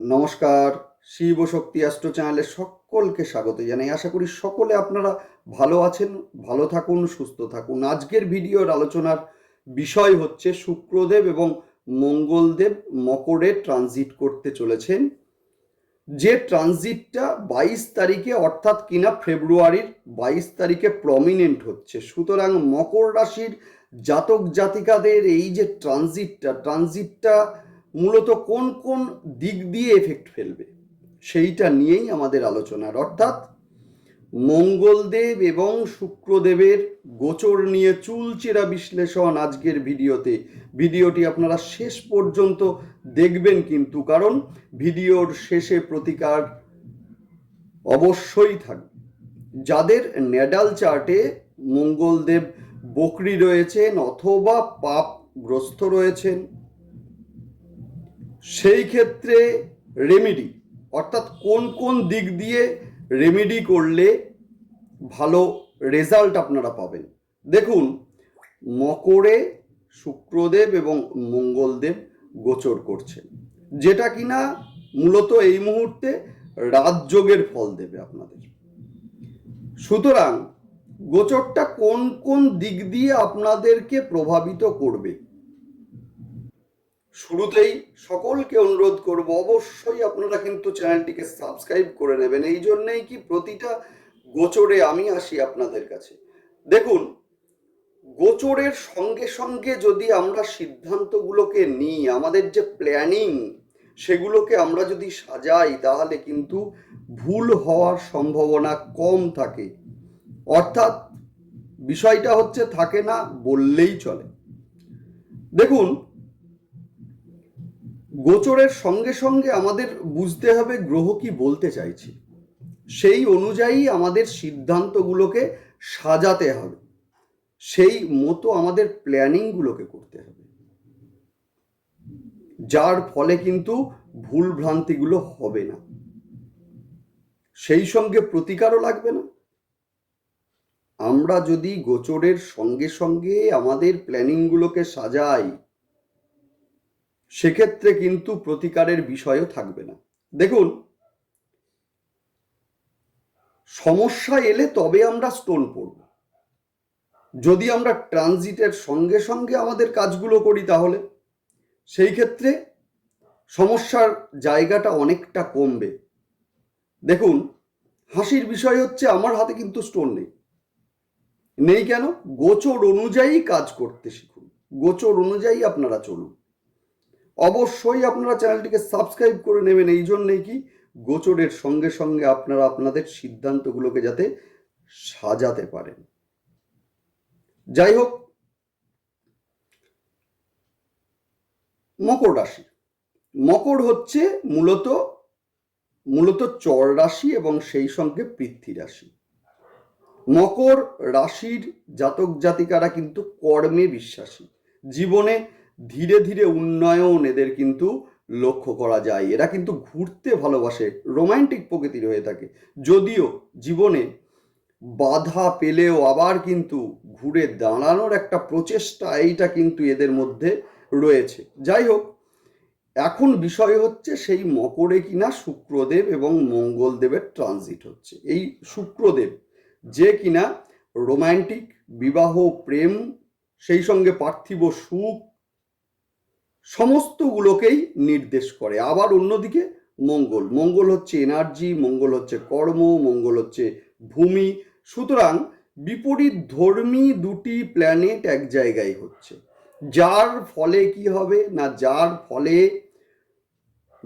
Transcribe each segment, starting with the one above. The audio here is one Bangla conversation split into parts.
নমস্কার, শিব শক্তি অ্যাস্ট্রো চ্যানেলে সকলকে স্বাগত জানাই। আশা করি সকলে আপনারা ভালো আছেন, ভালো থাকুন, সুস্থ থাকুন। আজকের ভিডিওর আলোচনার বিষয় হচ্ছে শুক্রদেব এবং মঙ্গলদেব মকরে ট্রানজিট করতে চলেছেন। যে ট্রানজিটটা বাইশ তারিখে, অর্থাৎ কিনা ফেব্রুয়ারির বাইশ তারিখে প্রমিনেন্ট হচ্ছে। সুতরাং মকর রাশির জাতক জাতিকাদের এই যে ট্রানজিটটা ট্রানজিটটা মূলত কোন কোন দিক দিয়ে এফেক্ট ফেলবে, সেইটা নিয়েই আমাদের আলোচনার। অর্থাৎ মঙ্গলদেব এবং শুক্রদেবের গোচর নিয়ে চুলচেরা বিশ্লেষণ আজকের ভিডিওতে। ভিডিওটি আপনারা শেষ পর্যন্ত দেখবেন কিন্তু, কারণ ভিডিওর শেষে প্রতিকার অবশ্যই থাকবে। যাদের নেডাল চার্টে মঙ্গলদেব বকরি রয়েছেন অথবা পাপগ্রস্ত রয়েছেন সেই ক্ষেত্রে রেমেডি অর্থাৎ কোন কোন দিক দিয়ে রেমেডি করলে ভালো রেজাল্ট আপনারা পাবেন। দেখুন, মকরে শুক্রদেব এবং মঙ্গলদেব গোচর করছেন যেটা কিনা মূলত এই মুহূর্তে রাজযোগের ফল দেবে আপনাদের। সুতরাং গোচরটা কোন কোন দিক দিয়ে আপনাদেরকে প্রভাবিত করবে শুরুতেই সকলকে অনুরোধ করব, অবশ্যই আপনারা কিন্তু চ্যানেলটিকে সাবস্ক্রাইব করে নেবেন। এই জন্যেই কি প্রতিটা গোচরে আমি আসি আপনাদের কাছে। দেখুন, গোচরের সঙ্গে সঙ্গে যদি আমরা সিদ্ধান্তগুলোকে নিই, আমাদের যে প্ল্যানিং, সেগুলোকে আমরা যদি সাজাই, তাহলে কিন্তু ভুল হওয়ার সম্ভাবনা কম থাকে। অর্থাৎ বিষয়টা হচ্ছে থাকে না বললেই চলে। দেখুন গোচরের সঙ্গে সঙ্গে আমাদের বুঝতে হবে গ্রহ কি বলতে চাইছে। সেই অনুযায়ী আমাদের সিদ্ধান্তগুলোকে সাজাতে হবে। সেই মতো আমাদের প্ল্যানিংগুলোকে করতে হবে। যার ফলে কিন্তু ভুল ভ্রান্তিগুলো হবে না। সেই সঙ্গে প্রতিকারও লাগবে না। আমরা যদি গোচরের সঙ্গে সঙ্গে আমাদের প্ল্যানিংগুলোকে সাজাই সেক্ষেত্রে কিন্তু প্রতিকারের বিষয়ও থাকবে না। দেখুন, সমস্যা এলে তবে আমরা স্টোন পড়ব। যদি আমরা ট্রানজিটের সঙ্গে সঙ্গে আমাদের কাজগুলো করি তাহলে, সেই ক্ষেত্রে সমস্যার জায়গাটা অনেকটা কমবে। দেখুন, হাসির বিষয় হচ্ছে আমার হাতে কিন্তু স্টোন নেই। নেই কেন? গোচর অনুযায়ী কাজ করতে শিখুন। গোচর অনুযায়ী আপনারা চলুন। অবশ্যই আপনারা চ্যানেলটিকে সাবস্ক্রাইব করে নেবেন। এই জন্যেই কি গোচরের সঙ্গে সঙ্গে আপনারা আপনাদের সিদ্ধান্তগুলোকে যাতে সাজাতে পারেন। যাই হোক, মকর রাশি। মকর হচ্ছে মূলত মূলত চর রাশি এবং সেই সঙ্গে পৃথ্বী রাশি। মকর রাশির জাতক জাতিকারা কিন্তু কর্মে বিশ্বাসী। জীবনে ধীরে ধীরে উন্নয়ন এদের কিন্তু লক্ষ্য করা যায়। এরা কিন্তু ঘুরতে ভালোবাসে, রোমান্টিক প্রকৃতির হয়ে থাকে। যদিও জীবনে বাধা পেলেও আবার কিন্তু ঘুরে দাঁড়ানোর একটা প্রচেষ্টা এইটা কিন্তু এদের মধ্যে রয়েছে। যাই হোক, এখন বিষয় হচ্ছে সেই মকরে কিনা শুক্রদেব এবং মঙ্গলদেবের ট্রানজিট হচ্ছে। এই শুক্রদেব যে কিনা রোমান্টিক বিবাহ, প্রেম, সেই সঙ্গে পার্থিব সুখ সমস্তগুলোকেই নির্দেশ করে। আবার অন্যদিকে মঙ্গল। মঙ্গল হচ্ছে এনার্জি মঙ্গল হচ্ছে কর্ম, মঙ্গল হচ্ছে ভূমি। সুতরাং বিপরীত ধর্মী দুটি প্ল্যানেট এক জায়গায় হচ্ছে। যার ফলে কি হবে না, যার ফলে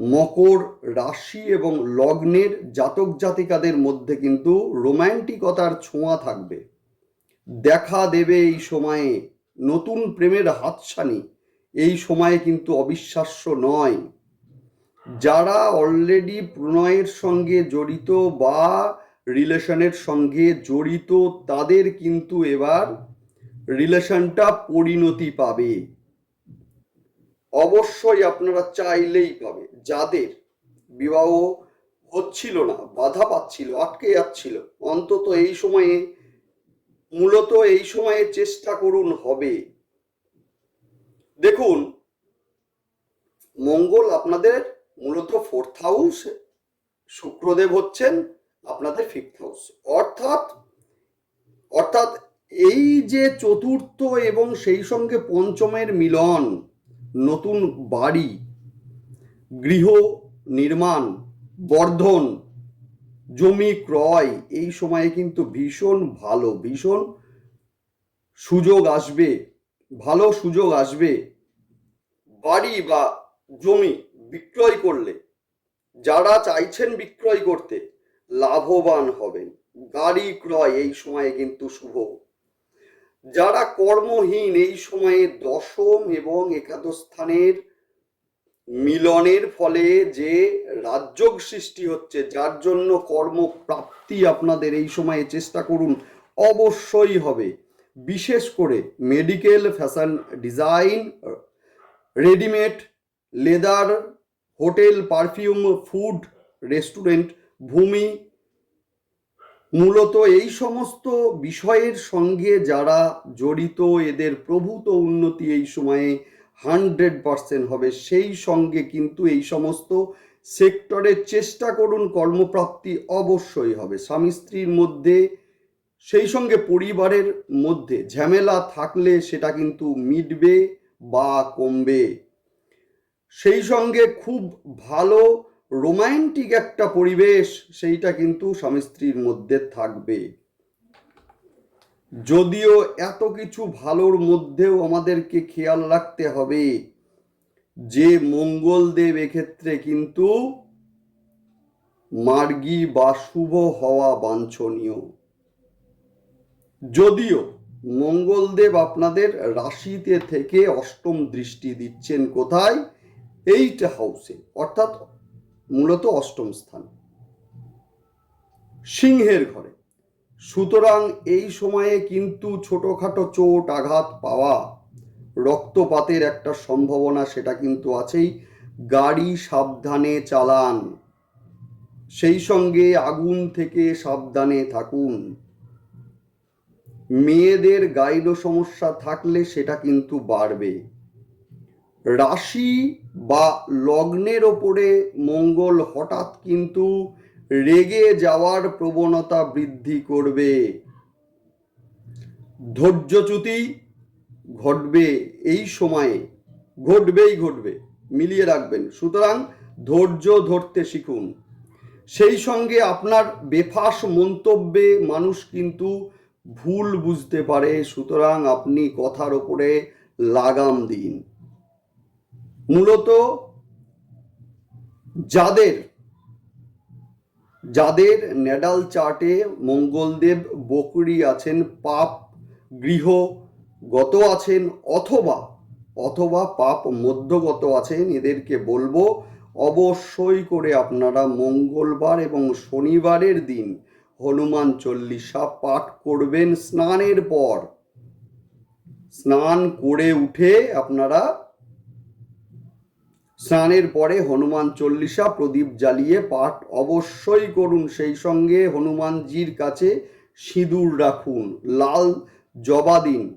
মকর রাশি এবং লগ্নের জাতক জাতিকাদের মধ্যে কিন্তু রোম্যান্টিকতার ছোঁয়া থাকবে। দেখা দেবে এই সময়ে নতুন প্রেমের হাতছানি। এই সময়ে কিন্তু অবিশ্বাস্য নয়। যারা অলরেডি প্রণয়ের সঙ্গে জড়িত বা রিলেশনের সঙ্গে জড়িত, তাদের কিন্তু এবার রিলেশনটা পরিণতি পাবে। অবশ্যই আপনারা চাইলেই পাবে। যাদের বিবাহ হচ্ছিল না, বাধা পাচ্ছিল, আটকে যাচ্ছিল, অন্তত এই সময়ে, মূলত এই সময়ে চেষ্টা করুন হবে। দেখুন, মঙ্গল আপনাদের মূলত ফোর্থ হাউস শুক্রদেব হচ্ছেন আপনাদের ফিফথ হাউস অর্থাৎ অর্থাৎ এই যে চতুর্থ এবং সেই সঙ্গে পঞ্চমের মিলন, নতুন বাড়ি, গৃহ নির্মাণ, বর্ধন, জমি ক্রয়, এই সময়ে কিন্তু ভীষণ ভালো, ভীষণ সুযোগ আসবে। ভালো সুযোগ আসবে। বাড়ি বা জমি বিক্রয় করলে, যারা চাইছেন বিক্রয় করতে, লাভবান হবেন। গাড়ি ক্রয় এই সময়ে কিন্তু শুভ। যারা কর্মহীন এই সময়ে দশম এবং একাদশ স্থানের মিলনের ফলে যে রাজযোগ সৃষ্টি হচ্ছে, যার জন্য কর্মপ্রাপ্তি আপনাদের এই সময়ে চেষ্টা করুন, অবশ্যই হবে। বিশেষ করে medical fashion design readymade leather hotel perfume food restaurant ভূমি, মূলত এই সমস্ত বিষয়ের সঙ্গে যারা জড়িত, এদের প্রভূত উন্নতি এই সময়ে হান্ড্রেড পারসেন্ট হবে। সেই সঙ্গে কিন্তু এই সমস্ত সেক্টরে চেষ্টা করুন, কর্মপ্রাপ্তি অবশ্যই হবে। স্বামী স্ত্রীর মধ্যে সেই সঙ্গে পরিবারের মধ্যে ঝামেলা থাকলে সেটা কিন্তু মিটবে বা কমবে। সেই সঙ্গে খুব ভালো রোমান্টিক একটা পরিবেশ সেইটা কিন্তু স্বামী স্ত্রীর মধ্যে থাকবে। যদিও এত কিছু ভালোর মধ্যেও আমাদেরকে খেয়াল রাখতে হবে যে মঙ্গলদেব এক্ষেত্রে কিন্তু মার্গী বা শুভ হওয়া বাঞ্ছনীয়। যদিও মঙ্গলদেব আপনাদের রাশিতে থেকে অষ্টম দৃষ্টি দিচ্ছেন কোথায়? এইট হাউসে, অর্থাৎ মূলত অষ্টম স্থান। সিংহের ঘরে। সুতরাং এই সময়ে কিন্তু ছোটখাটো চোট আঘাত পাওয়া, রক্তপাতের একটা সম্ভাবনা সেটা কিন্তু আছেই। গাড়ি সাবধানে চালান। সেই সঙ্গে আগুন থেকে সাবধানে থাকুন। মেয়েদের গাইড সমস্যা থাকলে সেটা কিন্তু বাড়বে। রাশি বা লগ্নের ওপরে মঙ্গল হঠাৎ কিন্তু রেগে যাওয়ার প্রবণতা বৃদ্ধি করবে। ধৈর্যচ্যুতি ঘটবে এই সময়ে, ঘটবেই ঘটবে, মিলিয়ে রাখবেন। সুতরাং ধৈর্য ধরতে শিখুন। সেই সঙ্গে আপনার বেফাস মন্তব্যে মানুষ কিন্তু ভুল বুঝতে পারে, সুতরাং আপনি কথার ওপরে লাগাম দিন। মূলত যাদের যাদের নেডাল চার্টে মঙ্গলদেব বকরি আছেন, পাপ গৃহ গত আছেন, অথবা অথবা পাপ মধ্যগত আছেন, এদেরকে বলব, অবশ্যই করে আপনারা মঙ্গলবার এবং শনিবারের দিন হনুমান চল্লিশা পাঠ করবেন স্নানের পর। স্নান করে উঠে আপনারা স্নানের পরে হনুমান চল্লিশা প্রদীপ জ্বালিয়ে পাঠ অবশ্যই করুন। সেই সঙ্গে হনুমানজির কাছে সিঁদুর রাখুন। লাল জবা দিন।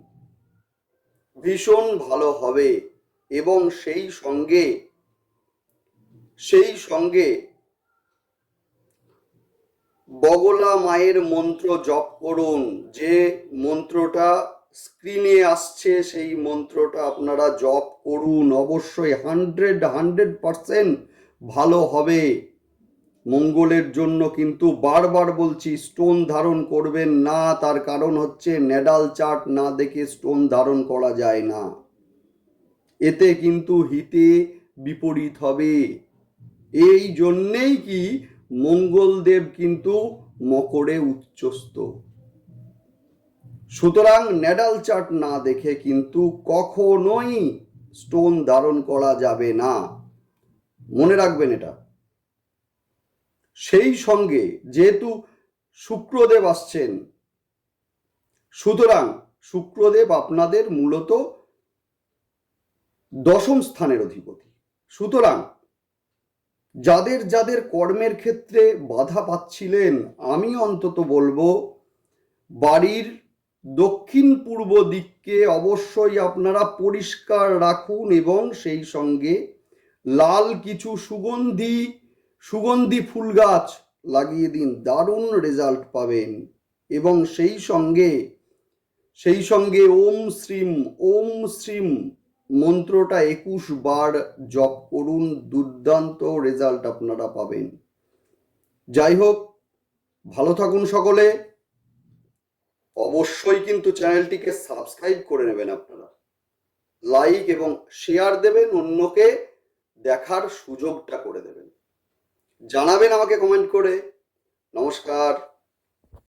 ভীষণ ভালো হবে। এবং সেই সঙ্গে সেই সঙ্গে বগলা মায়ের মন্ত্র জপ করুন। যে মন্ত্রটা স্ক্রিনে আসছে, সেই মন্ত্রটা আপনারা জপ করুন। অবশ্যই হান্ড্রেড হান্ড্রেড পারসেন্ট ভালো হবে। মঙ্গলের জন্য কিন্তু বারবার বলছি, স্টোন ধারণ করবেন না। তার কারণ হচ্ছে নেডাল চার্ট না দেখে স্টোন ধারণ করা যায় না। এতে কিন্তু হিতে বিপরীত হবে। এই জন্যেই কি মঙ্গলদেব কিন্তু মকরে উচ্চস্ত সুতরাং নেডাল চার্ট না দেখে কিন্তু কখনোই স্টোন ধারণ করা যাবে না। মনে রাখবেন এটা। সেই সঙ্গে যেহেতু শুক্রদেব আসছেন, সুতরাং শুক্রদেব আপনাদের মূলত দশম স্থানের অধিপতি। সুতরাং যাদের যাদের কর্মের ক্ষেত্রে বাধা পাচ্ছিলেন, আমি অন্তত বলব, বাড়ির দক্ষিণ পূর্ব দিককে অবশ্যই আপনারা পরিষ্কার রাখুন এবং সেই সঙ্গে লাল কিছু সুগন্ধি সুগন্ধি ফুল গাছ লাগিয়ে দিন, দারুণ রেজাল্ট পাবেন। এবং সেই সঙ্গে সেই সঙ্গে ওম শ্রীম ওম শ্রীম। মন্ত্রটা একুশ বার জপ করুন, দুর্দান্ত রেজাল্ট আপনারা পাবেন। যাই হোক, ভালো থাকুন সকলে। অবশ্যই কিন্তু চ্যানেলটিকে সাবস্ক্রাইব করে নেবেন আপনারা। লাইক এবং শেয়ার দেবেন, অন্যকে দেখার সুযোগটা করে দেবেন। জানাবেন আমাকে কমেন্ট করে। নমস্কার।